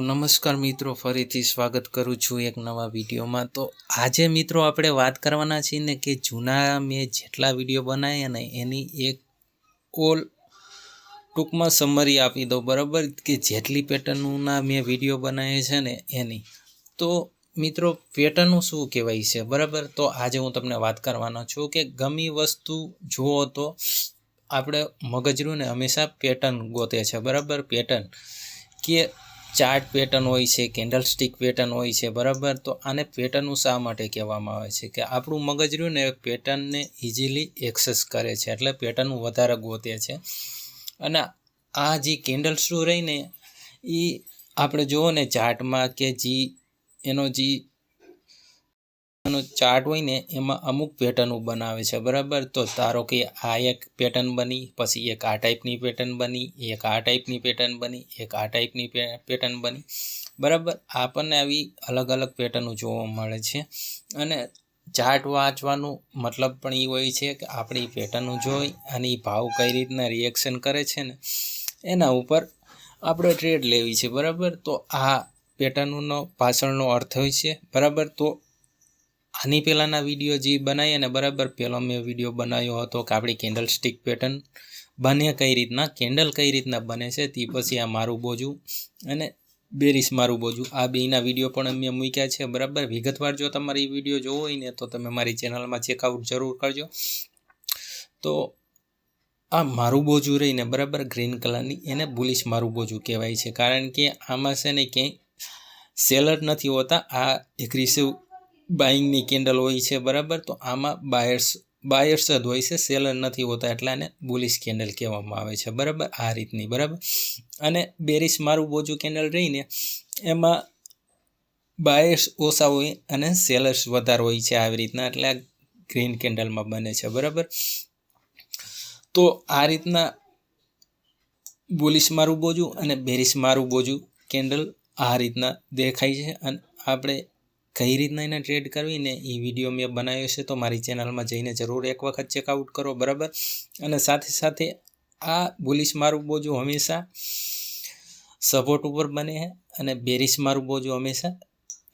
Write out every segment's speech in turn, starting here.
નમસ્કાર મિત્રો, ફરીથી સ્વાગત કરું છું એક નવા વિડીયોમાં. તો આજે મિત્રો આપણે વાત કરવાના છીએ ને કે જૂના મેં જેટલા વીડિયો બનાવ્યા ને એની એક ઓલ ટૂંકમાં સમરી આપી દો બરાબર? કે જેટલી પેટર્નના મેં વીડિયો બનાવ્યા છે ને એની. તો મિત્રો, પેટર્નનું શું કહેવાય છે, બરાબર? તો આજે હું તમને વાત કરવાનો છું કે ગમી વસ્તુ જુઓ તો આપણે મગજરું ને હંમેશા પેટર્ન ગોતે છે, બરાબર? પેટર્ન. કે ચાર્ટ પેટર્ન હોય છે કેન્ડલ સ્ટિક પેટર્ન હોય છે, બરાબર? તો આને પેટર્નનું શા માટે કહેવામાં આવે છે? કે આપણું મગજ રહ્યું ને પેટર્નને ઇઝીલી એક્સેસ કરે છે, એટલે પેટર્ન વધારે ગોતે છે. અને આ જે કેન્ડલ સ્ટો રહીને એ આપણે જુઓ ને ચાર્ટમાં કે જે, એનો જે એનો ચાર્ટ હોય ને, એમાં અમુક પેટર્નો બનાવે છે, બરાબર? તો ધારો કે આ એક પેટર્ન બની, પછી એક આ ટાઈપની પેટર્ન બની, એક આ ટાઈપની પેટર્ન બની, એક આ ટાઈપની પેટર્ન બની, બરાબર? આપણને આવી અલગ અલગ પેટર્નો જોવા મળે છે. અને ચાર્ટ વાંચવાનું મતલબ પણ એ હોય છે કે આપણી પેટર્નો જોઈ અને એ ભાવ કઈ રીતના રિએક્શન કરે છે ને, એના ઉપર આપણે ટ્રેડ લેવી છે, બરાબર? તો આ પેટર્નનો પાછળનો અર્થ હોય છે, બરાબર? તો આની પહેલાંના વીડિયો જે બનાવી અને બરાબર પહેલો મેં વીડિયો બનાવ્યો હતો કે આપણી કેન્ડલ સ્ટિક પેટર્ન બને કઈ રીતના કેન્ડલ કઈ રીતના બને છે તે પછી આ મારું બોજું અને બેરીસ મારું બોજું. આ બેના વીડિયો પણ અમે મૂક્યા છે, બરાબર? વિગતવાર જો તમારે એ વીડિયો જોવો હોય ને તો તમે મારી ચેનલમાં ચેકઆઉટ જરૂર કરજો. તો આ મારું બોજું રહીને બરાબર ગ્રીન કલરની એને બુલિશ મારું બોજું કહેવાય છે. કારણ કે આમાં છે ને ક્યાંય સેલર નથી હોતા, આ એક રિસીવ બાઇંગની કેન્ડલ હોય છે, બરાબર? તો આમાં બાયર્સ બાયર્સ જ હોય છે સેલર નથી હોતા, એટલે આને બુલિશ કેન્ડલ કહેવામાં આવે છે, બરાબર? આ રીતની, બરાબર? અને બેરિશ મારું બોજું કેન્ડલ રહીને, એમાં બાયર્સ ઓછા હોય અને સેલર્સ વધારે હોય છે આવી રીતના, એટલે આ ગ્રીન કેન્ડલમાં બને છે, બરાબર? તો આ રીતના બુલિશ મારું બોજું અને બેરિશ મારું બોજું કેન્ડલ આ રીતના દેખાય છે, અને આપણે કઈ રીતના એને ટ્રેડ કરવી ને એ વીડિયો મેં બનાવ્યો છે તો મારી ચેનલમાં જઈને જરૂર એક વખત ચેકઆઉટ કરો, બરાબર? અને સાથે સાથે આ બુલિશ મારું બોજું હંમેશા સપોર્ટ ઉપર બને છે અને બેરિશ મારું બોજું હંમેશા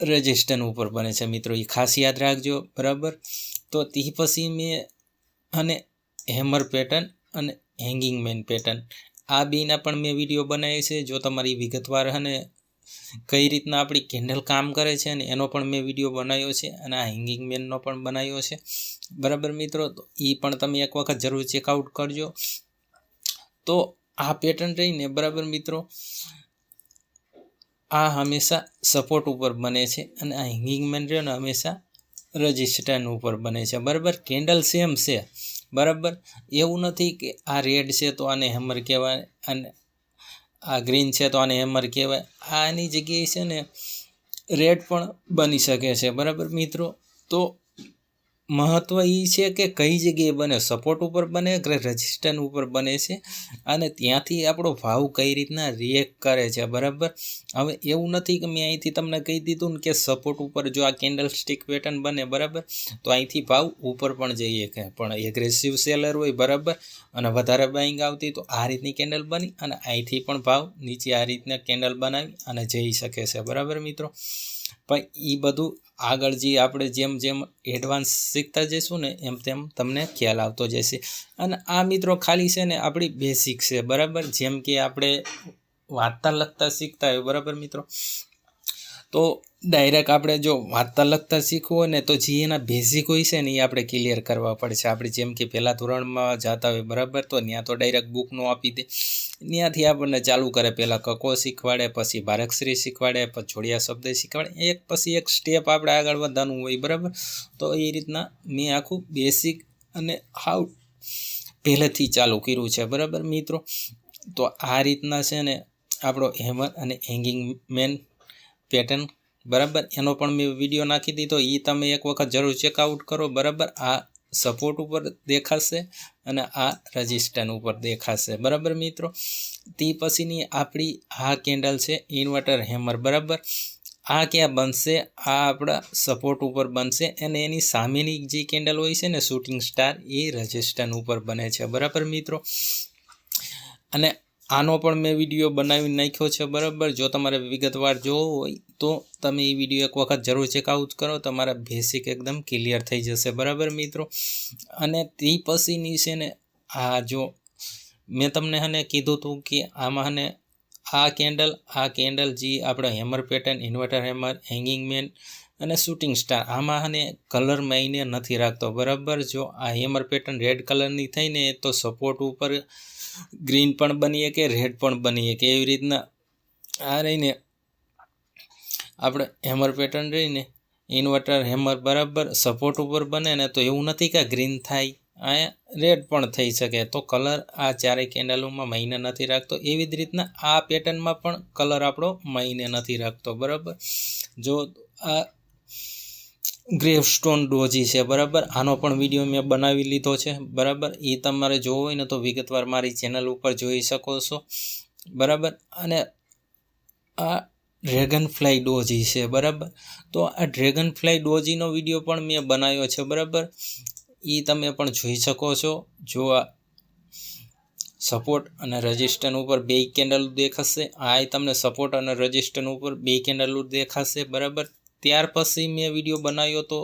રજિસ્ટન ઉપર બને છે. મિત્રો એ ખાસ યાદ રાખજો, બરાબર? તો તે પછી મેં અને હેમર પેટર્ન અને હેંગિંગ મેન પેટર્ન આ બેના પણ મેં વીડિયો બનાવ્યો છે. જો તમારી વિગતવાર અને કઈ રીતના આપણી કેન્ડલ કામ કરે છે અને એનો પણ મેં વીડિયો બનાવ્યો છે અને આ હેંગિંગ મેનનો પણ બનાવ્યો છે. બરાબર મિત્રો? તો એ પણ તમે એક વખત જરૂર ચેકઆઉટ કરજો. તો આ પેટર્ન રહીને બરાબર મિત્રો, આ હંમેશા સપોર્ટ ઉપર બને છે અને આ હેંગિંગ મેન રહ્યો ને હંમેશા રજિસ્ટન ઉપર બને છે. બરાબર? કેન્ડલ સેમ છે. બરાબર? એવું નથી કે આ રેડ છે તો આને હેમર કહેવાય અને આ ગ્રીન છે તો આને હેમર કહેવાય. આની જગ્યાએ છે ને રેડ પણ બની શકે છે. બરાબર મિત્રો? તો મહત્ત્વ એ છે કે કઈ જગ્યાએ બને સપોર્ટ ઉપર બને કે રજિસ્ટન ઉપર બને છે? અને ત્યાંથી આપણો ભાવ કઈ રીતના રિએક્ટ કરે છે, બરાબર? હવે એવું નથી કે મેં અહીંથી તમને કહી દીધું ને કે સપોર્ટ ઉપર જો આ કેન્ડલ સ્ટિક પેટર્ન બને, બરાબર? તો અહીંથી ભાવ ઉપર પણ જઈએ કે પણ એગ્રેસિવ સેલર હોય, બરાબર? અને વધારે બાઇંગ આવતી તો આ રીતની કેન્ડલ બની અને અહીંથી પણ ભાવ નીચે આ રીતના કેન્ડલ બનાવી અને જઈ શકે છે. બરાબર મિત્રો? પણ એ બધું આગળ જે આપણે જેમ જેમ એડવાન્સ શીખતા જઈશું ને એમ તેમ તમને ખ્યાલ આવતો જશે. અને આ મિત્રો ખાલી છે ને આપણી બેસિક છે, બરાબર? જેમ કે આપણે વાંચતા લખતા શીખતા હોય, બરાબર મિત્રો? તો ડાયરેક્ટ આપણે જો વાંચતા લખતા શીખવું હોય ને તો જે એના બેઝિક હોય છે ને એ આપણે ક્લિયર કરવા પડશે. આપણે જેમ કે પહેલાં ધોરણમાં જતા હોય, બરાબર? તો ત્યાં તો ડાયરેક્ટ બુકનું આપી દે. ત્યાંથી આપણને ચાલુ કરે પહેલાં કકો શીખવાડે, પછી ભારકશ્રી શીખવાડે, પછી જોડિયા શબ્દ શીખવાડે. એક પછી એક સ્ટેપ આપણે આગળ વધવાનું હોય, બરાબર? તો એ રીતના મેં આખું બેસિક અને હાઉ પહેલેથી ચાલુ કર્યું છે, બરાબર મિત્રો? તો આ રીતના છે ને આપણો હેમર અને હેંગિંગ મેન પેટર્ન બરાબર? એનો પણ મેં વીડિયો નાખી દીધો. એ તમે એક વખત જરૂર ચેકઆઉટ કરો, બરાબર? આ સપોર્ટ ઉપર દેખાશે અને આ રજિસ્ટન ઉપર દેખાશે. બરાબર મિત્રો? તે પછીની આપણી આ કેન્ડલ છે ઇન્વર્ટર હેમર બરાબર? આ ક્યાં બનશે? આ આપણા સપોર્ટ ઉપર બનશે અને એની સામેની જે કેન્ડલ હોય છે ને શૂટિંગ સ્ટાર એ રજિસ્ટન ઉપર બને છે. બરાબર મિત્રો? અને આનો પણ મેં વીડિયો બનાવી નાખ્યો છે, બરાબર? જો તમારે વિગતવાર જોવો હોય તો તમે એ વીડિયો એક વખત જરૂર ચેકઆઉટ કરો, તમારા બેસિક એકદમ ક્લિયર થઈ જશે, બરાબર મિત્રો? અને તે પછીની છે ને, આ જો મેં તમને હને કીધું હતું કે આમાં હને આ કેન્ડલ આ કેન્ડલ જે આપણે hammer pattern inverter hammer hanging man અને શૂટિંગ સ્ટાર આમાં અને કલર મહિને નથી રાખતો. બરાબર? જો આ હેમર પેટર્ન રેડ કલરની થઈને તો સપોર્ટ ઉપર ગ્રીન પણ બનીએ કે રેડ પણ બનીએ કે એવી રીતના આ રહીને આપણે હેમર પેટર્ન રહીને ઇન્વર્ટર હેમર બરાબર સપોર્ટ ઉપર બને ને, તો એવું નથી કે ગ્રીન થાય. અહીંયા રેડ પણ થઈ શકે. તો કલર આ ચારેય કેન્ડલોમાં મહિને નથી રાખતો. એવી જ રીતના આ પેટર્નમાં પણ કલર આપણો મહિને નથી રાખતો. બરાબર? જો આ ગ્રેવ સ્ટોન ડોજી છે, બરાબર? આનો પણ વીડિયો મેં બનાવી લીધો છે, બરાબર? એ તમારે જોવો હોય ને તો વિગતવાર મારી ચેનલ ઉપર જોઈ શકો છો, બરાબર? અને આ ડ્રેગન ફ્લાય ડોજી છે, બરાબર? તો આ ડ્રેગન ફ્લાય ડોજીનો વીડિયો પણ મેં બનાવ્યો છે, બરાબર? એ તમે પણ જોઈ શકો છો. જો આ સપોર્ટ અને રજિસ્ટન ઉપર બે કેન્ડલ દેખાશે, આ તમને સપોર્ટ અને રજિસ્ટન ઉપર બે કેન્ડલ દેખાશે, બરાબર? ત્યાર પછી મેં વીડિયો બનાવ્યો તો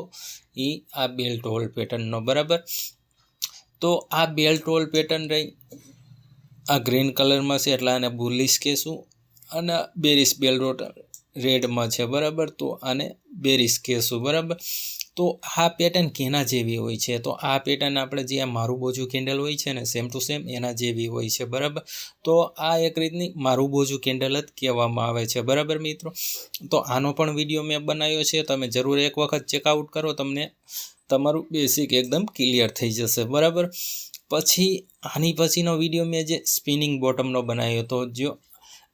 એ આ બેલ્ટ હોલ પેટર્નનો બરાબર? તો આ બેલ્ટ હોલ પેટર્ન રહી. આ ગ્રીન કલરમાં છે એટલે આને બુલિશ કહેશું અને બેરિસ બેલ્ટ રેડમાં છે, બરાબર? તો આને બેરિસ કહેશું, બરાબર? તો આ પેટર્ન કેના જેવી હોય છે? તો આ પેટર્ન આપણે જે મારું બોજુ કેન્ડલ હોય છે ને સેમ ટુ સેમ એના જેવી હોય છે, બરાબર? તો આ એક રીતની મારું બોજુ કેન્ડલ જ કહેવામાં આવે છે, બરાબર મિત્રો? તો આનો પણ વીડિયો મેં બનાવ્યો છે, તમે જરૂર એક વખત ચેકઆઉટ કરો, તમને તમારું બેસિક એકદમ ક્લિયર થઈ જશે, બરાબર? પછી આની પછીનો વીડિયો મેં જે સ્પિનિંગ બોટમનો બનાવ્યો તો જો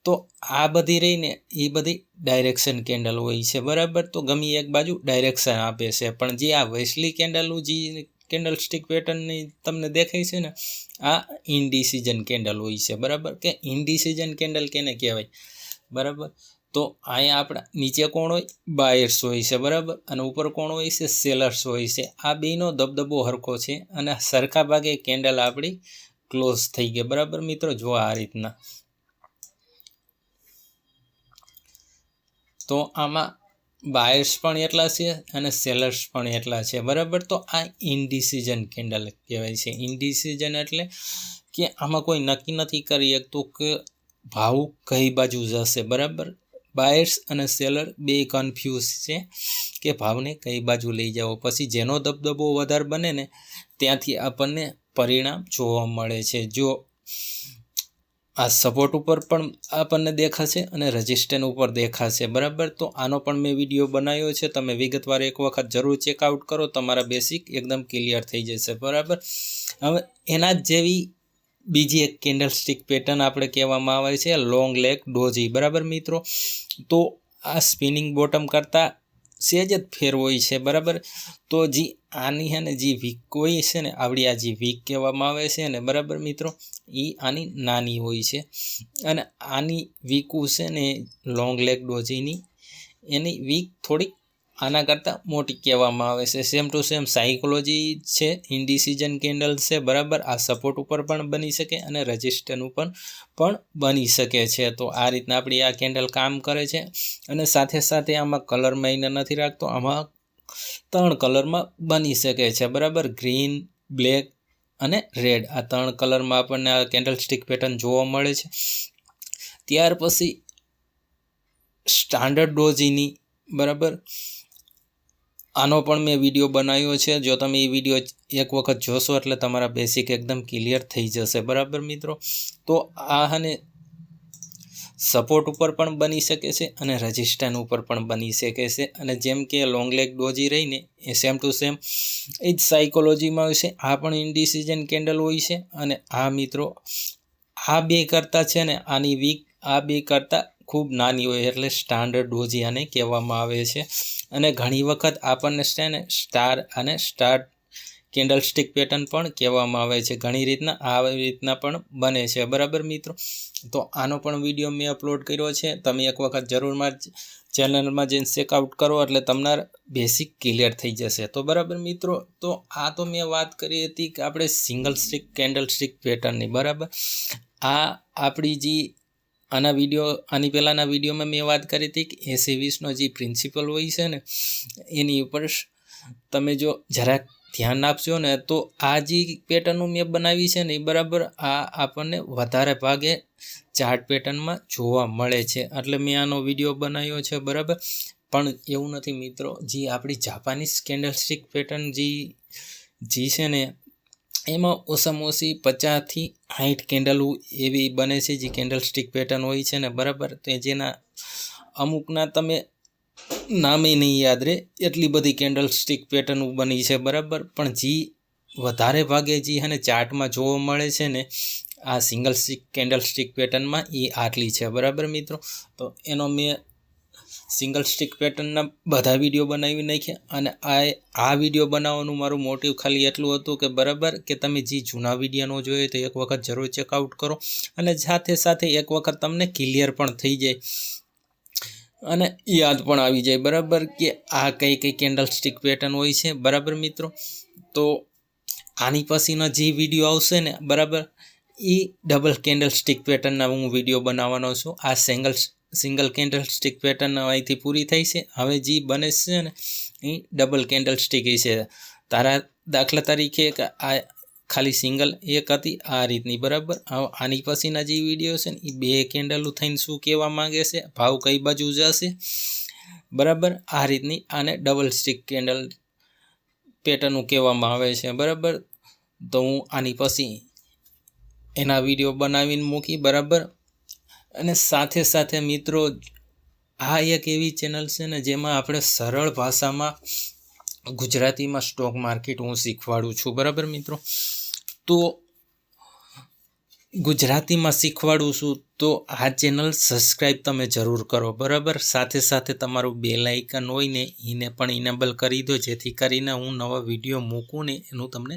તો આ બધી રહીને એ બધી ડાયરેક્શન કેન્ડલ હોય છે, બરાબર? તો ગમે એક બાજુ ડાયરેક્શન આપે છે. પણ જે આ વેસ્લી કેન્ડલનું જે કેન્ડલ સ્ટિક પેટર્નની તમને દેખાય છે ને, આ ઇન્ડિસિઝન કેન્ડલ હોય છે, બરાબર? કે ઇન્ડિસિઝન કેન્ડલ કેને કહેવાય? બરાબર? તો અહીંયા આપણા નીચે કોણ હોય? બાયર્સ હોય છે, બરાબર? અને ઉપર કોણ હોય છે? સેલર્સ હોય છે. આ બેનો દબદબો હરખો છે અને સરખા ભાગે કેન્ડલ આપણી ક્લોઝ થઈ ગઈ, બરાબર મિત્રો? જો આ રીતના. તો આમાં બાયર્સ પણ એટલા છે અને સેલર્સ પણ એટલા છે. બરાબર? તો આ ઇનડિસિઝન કેન્ડલ કહેવાય છે. ઇનડિસિઝન એટલે કે આમાં કોઈ નક્કી નથી કરી શકતું કે ભાવ કઈ બાજુ જશે. બરાબર? બાયર્સ અને સેલર બે કન્ફ્યુઝ છે કે ભાવને કઈ બાજુ લઈ જાઓ. પછી જેનો દબદબો વધારે બને ને, ત્યાંથી આપણને પરિણામ જોવા મળે છે. જો આ સપોર્ટ ઉપર પણ આપણને દેખાશે અને રજિસ્ટન ઉપર દેખાશે. બરાબર? તો આનો પણ મેં વીડિયો બનાવ્યો છે. તમે વિગતવાર એક વખત જરૂર ચેકઆઉટ કરો. તમારા બેસિક એકદમ ક્લિયર થઈ જશે. બરાબર? હવે એના જ જેવી બીજી એક કેન્ડલ સ્ટિક પેટર્ન આપણે કહેવામાં આવે છે. લોંગ લેગ ડોજી બરાબર મિત્રો? તો આ સ્પિનિંગ બોટમ કરતાં સહેજ જ ફેર હોય છે, બરાબર? તો જે આની છે ને જે વીક હોય છે ને આવડી આ જે વીક કહેવામાં આવે છે ને, બરાબર મિત્રો? એ આની નાની હોય છે. અને આની વીકું છે ને લોંગ લેગ ડોજીની એની વીક થોડીક આના કરતાં મોટી કહેવામાં આવે છે. સેમ ટુ સેમ સાયકોલોજી છે ઇન્ડિસિઝન કેન્ડલ છે, બરાબર? આ સપોર્ટ ઉપર પણ બની શકે અને રજિસ્ટર ઉપર પણ બની શકે છે. તો આ રીતના આપણી આ કેન્ડલ કામ કરે છે અને સાથે સાથે આમાં કલર મહિને નથી રાખતો, આમાં ત્રણ કલરમાં બની શકે છે. બરાબર? ગ્રીન બ્લેક અને રેડ આ ત્રણ કલરમાં આપણને આ કેન્ડલ સ્ટિક પેટર્ન જોવા મળે છે. ત્યાર પછી સ્ટાન્ડર્ડ ડોઝીની બરાબર? આનો પણ મેં વીડિયો બનાવ્યો છે. જો તમે એ વીડિયો એક વખત જોશો એટલે તમારા બેસિક એકદમ ક્લિયર થઈ જશે. બરાબર મિત્રો? તો આ અને સપોર્ટ ઉપર પણ બની શકે છે અને રજિસ્ટન ઉપર પણ બની શકે છે. અને જેમ કે લોંગ લેગ ડોજી રહીને એ સેમ ટુ સેમ એ જ સાયકોલોજીમાં હોય છે. આ પણ ઇન્ડિસિઝન કેન્ડલ હોય છે. અને આ મિત્રો, આ બે કરતાં છે ને, આની વીક આ બે કરતાં ખૂબ નાની હોય એટલે સ્ટાન્ડર્ડ ડોઝી આને કહેવામાં આવે છે. અને ઘણી વખત આપણને છે ને સ્ટાર અને સ્ટાર કેન્ડલ સ્ટિક પેટર્ન પણ કહેવામાં આવે છે. ઘણી રીતના આવી રીતના પણ બને છે. બરાબર મિત્રો? તો આનો પણ વીડિયો મેં અપલોડ કર્યો છે. તમે એક વખત જરૂર મારી ચેનલમાં જઈને ચેકઆઉટ કરો એટલે તમને બેસિક ક્લિયર થઈ જશે. તો બરાબર મિત્રો? તો આ તો મેં વાત કરી હતી કે આપણે સિંગલ સ્ટિક કેન્ડલ સ્ટિક પેટર્નની બરાબર? આ આપણી જે આના વીડિયો આની પહેલાંના વિડીયોમાં મેં વાત કરી હતી કે એસી વીસનો જે પ્રિન્સિપલ હોય છે ને, એની ઉપર તમે જો જરાક ધ્યાન આપશો ને, તો આ જે પેટર્નનું મેં બનાવી છે ને, એ બરાબર આ આપણને વધારે ભાગે ચાર્ટ પેટર્નમાં જોવા મળે છે. એટલે મેં આનો વીડિયો બનાવ્યો છે, બરાબર? પણ એવું નથી મિત્રો, જે આપણી જાપાનીઝ કેન્ડલસ્ટિક પેટર્ન જે જે છે ને એમાં ઓછામાં ઓછી પચાસથી સાઠ કેન્ડલ એવી બને છે, જે કેન્ડલ સ્ટિક પેટર્ન હોય છે ને, બરાબર? તો જેના અમુકના તમે નામે નહીં યાદ રહે એટલી બધી કેન્ડલ સ્ટિક પેટર્ન બની છે, બરાબર? પણ જે વધારે ભાગે જે અને ચાર્ટમાં જોવા મળે છે ને, આ સિંગલ સ્ટિક કેન્ડલ સ્ટિક પેટર્નમાં એ આટલી છે, બરાબર મિત્રો? તો એનો મેં સિંગલ સ્ટિક પેટર્નના બધા વીડિયો બનાવી નાખ્યા. અને આ આ વીડિયો બનાવવાનું મારું મોટિવ ખાલી એટલું હતું કે બરાબર કે તમે જે જૂના વીડિયો ન જોઈએ તો એક વખત જરૂર ચેકઆઉટ કરો. અને સાથે સાથે એક વખત તમને ક્લિયર પણ થઈ જાય. અને યાદ પણ આવી જાય. બરાબર કે આ કઈ કઈ કેન્ડલ સ્ટિક પેટર્ન હોય છે. બરાબર મિત્રો? તો આની પછીનો જે વીડિયો આવશે ને, બરાબર એ ડબલ કેન્ડલ સ્ટિક પેટર્નના હું વીડિયો બનાવવાનો છું. આ single single candle stick pattern અહીંથી પૂરી થઈ છે. હવે જે બને છે ને, એ ડબલ કેન્ડલ સ્ટિક છે. તારા દાખલા તરીકે આ ખાલી સિંગલ એક હતી, આ રીતની બરાબર. આની પછીના જે વીડિયો છે ને, એ બે કેન્ડલું થઈને શું કહેવા માંગે છે? ભાવ કઈ બાજુ જશે? બરાબર? આ રીતની આને ડબલ સ્ટિક કેન્ડલ પેટર્ન કહેવામાં આવે છે. બરાબર? તો હું આની પછી એના વીડિયો બનાવીને મૂકી, બરાબર? અને સાથે સાથે મિત્રો, આ એક એવી ચેનલ છે ને જેમાં આપણે સરળ ભાષામાં ગુજરાતીમાં સ્ટોક માર્કેટ હું શીખવાડું છું. બરાબર મિત્રો? તો ગુજરાતીમાં શીખવાડું છું, તો આ ચેનલ સબસ્ક્રાઈબ તમે જરૂર કરો, બરાબર? સાથે સાથે તમારું બે લાઇકન હોય ને એને પણ ઇનેબલ કરી દો, જેથી કરીને હું નવા વીડિયો મૂકું ને, એનું તમને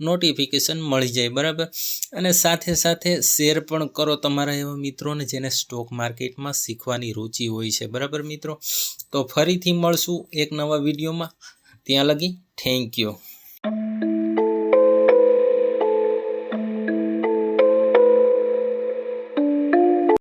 નોટિફિકેશન મળી જાય, બરાબર? અને સાથે સાથે શેર પણ કરો તમારા એવા મિત્રોને, જેને સ્ટોક માર્કેટમાં શીખવાની રુચિ હોય છે, બરાબર મિત્રો? તો ફરીથી મળશું એક નવા વિડીયોમાં. ત્યાં લગી થેન્ક યુ